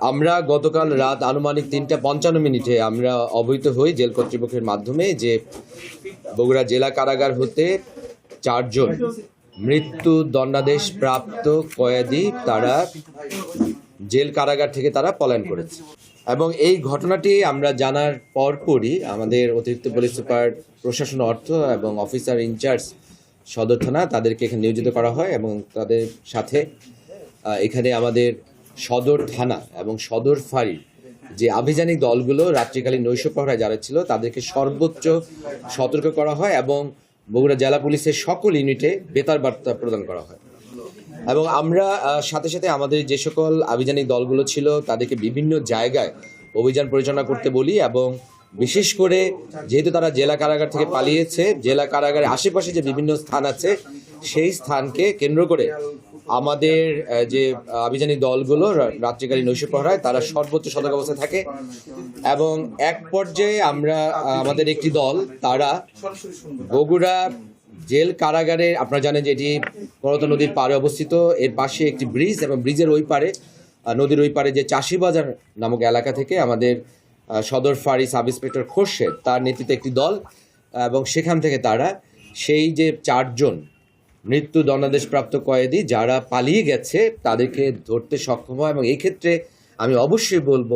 আমরা গতকাল রাত আনুমানিক তিনটা পঞ্চান্ন মিনিটে আমরা অবহিত হই জেল কর্তৃপক্ষের মাধ্যমে যে বগুড়া জেলা কারাগার হতে চারজন মৃত্যু দণ্ডাদেশ প্রাপ্ত কয়েদি তারা জেল কারাগার থেকে তারা পলায়ন করেছে। এবং এই ঘটনাটি আমরা জানার পরপরই আমাদের অতিরিক্ত পুলিশ সুপার প্রশাসন অর্থ এবং অফিসার ইনচার্জ সদর থানা তাদেরকে এখানে নিয়োজিত করা হয় এবং তাদের সাথে এখানে আমাদের সদর থানা এবং সদর ফাঁড়ি। যে আভিযানিক দলগুলো রাত্রিকালীন নৈশ প্রহরায় যারা ছিল, তাদেরকে সর্বোচ্চ সতর্ক করা হয় এবং বগুড়া জেলা পুলিশের সকল ইউনিটে বেতার বার্তা প্রদান করা হয়। এবং আমরা সাথে সাথে আমাদের যে সকল আভিযানিক দলগুলো ছিল, তাদেরকে বিভিন্ন জায়গায় অভিযান পরিচালনা করতে বলি এবং বিশেষ করে যেহেতু তারা জেলা কারাগার থেকে পালিয়েছে, জেলা কারাগারের আশেপাশে যে বিভিন্ন স্থান আছে, সেই স্থানকে কেন্দ্র করে আমাদের যে আভিযানিক দলগুলো রাত্রিকালীন নৈশ প্রহরায়, তারা সর্বোচ্চ সতর্ক অবস্থায় থাকে এবং এক পর্যায়ে আমরা আমাদের একটি দল, তারা বগুড়া জেল কারাগারে, আপনারা জানেন যে এটি করত নদীর পাড়ে অবস্থিত, এর পাশে একটি ব্রিজ এবং ব্রিজের ওই পারে নদীর ওই পারে যে চাষিবাজার নামক এলাকা থেকে আমাদের সদর ফাঁড়ি সাব ইন্সপেক্টর খোরশেদ, তার নেতৃত্বে একটি দল, এবং সেখান থেকে তারা সেই যে চারজন মৃত্যু দণ্ডাদেশপ্রাপ্ত কয়েদি যারা পালিয়ে গেছে তাদেরকে ধরতে সক্ষম হয় এবং এই ক্ষেত্রে আমি অবশ্যই বলব,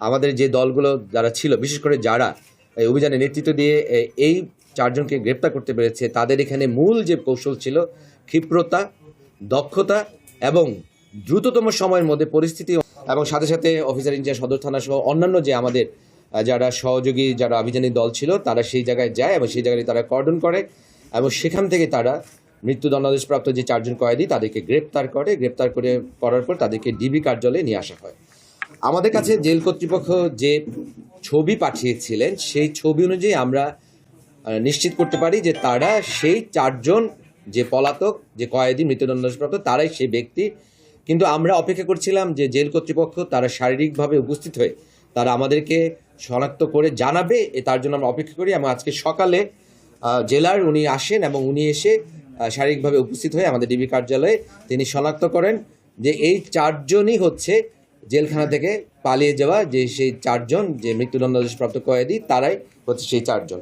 আমাদের যে দলগুলো যারা ছিল, বিশেষ করে যারা এই অভিযানে নেতৃত্ব দিয়ে এই চারজনকে গ্রেপ্তার করতে পেরেছে, তাদের এখানে মূল যে কৌশল ছিল, ক্ষিপ্রতা, দক্ষতা এবং দ্রুততম সময়ের মধ্যে পরিস্থিতি এবং সাথে সাথে অফিসার ইনচার্জ সদর থানা সহ অন্যান্য যে আমাদের যারা সহযোগী, যারা অভিযানী দল ছিল, তারা সেই জায়গায় যায় এবং সেই জায়গায় তারা কর্ডন করে এবং সেখান থেকে তারা মৃত্যুদণ্ডাদেশপ্রাপ্ত যে চারজন কয়েদি তাদেরকে গ্রেপ্তার করে গ্রেপ্তার করে করার পর তাদেরকে ডিবি কার্যালয়ে নিয়ে আসা হয়। আমাদের কাছে জেল কর্তৃপক্ষ যে ছবি পাঠিয়েছিলেন, সেই ছবি অনুযায়ী আমরা নিশ্চিত করতে পারি যে তারা সেই চারজন যে পলাতক, যে কয়েদি মৃত্যুদণ্ডপ্রাপ্ত তারাই সেই ব্যক্তি। কিন্তু আমরা অপেক্ষা করছিলাম যে জেল কর্তৃপক্ষ তারা শারীরিকভাবে উপস্থিত হয়ে তারা আমাদেরকে শনাক্ত করে জানাবে তার জন্য আমরা অপেক্ষা করি এবং আজকে সকালে জেলার উনি আসেন এবং উনি এসে শারীরিকভাবে উপস্থিত হয়ে আমাদের ডিবি কার্যালয়ে তিনি শনাক্ত করেন যে এই চারজনই হচ্ছে জেলখানা থেকে পালিয়ে যাওয়া যে সেই চারজন, যে মৃত্যুদণ্ডাদেশপ্রাপ্ত কয়েদি, তারাই হচ্ছে সেই চারজন।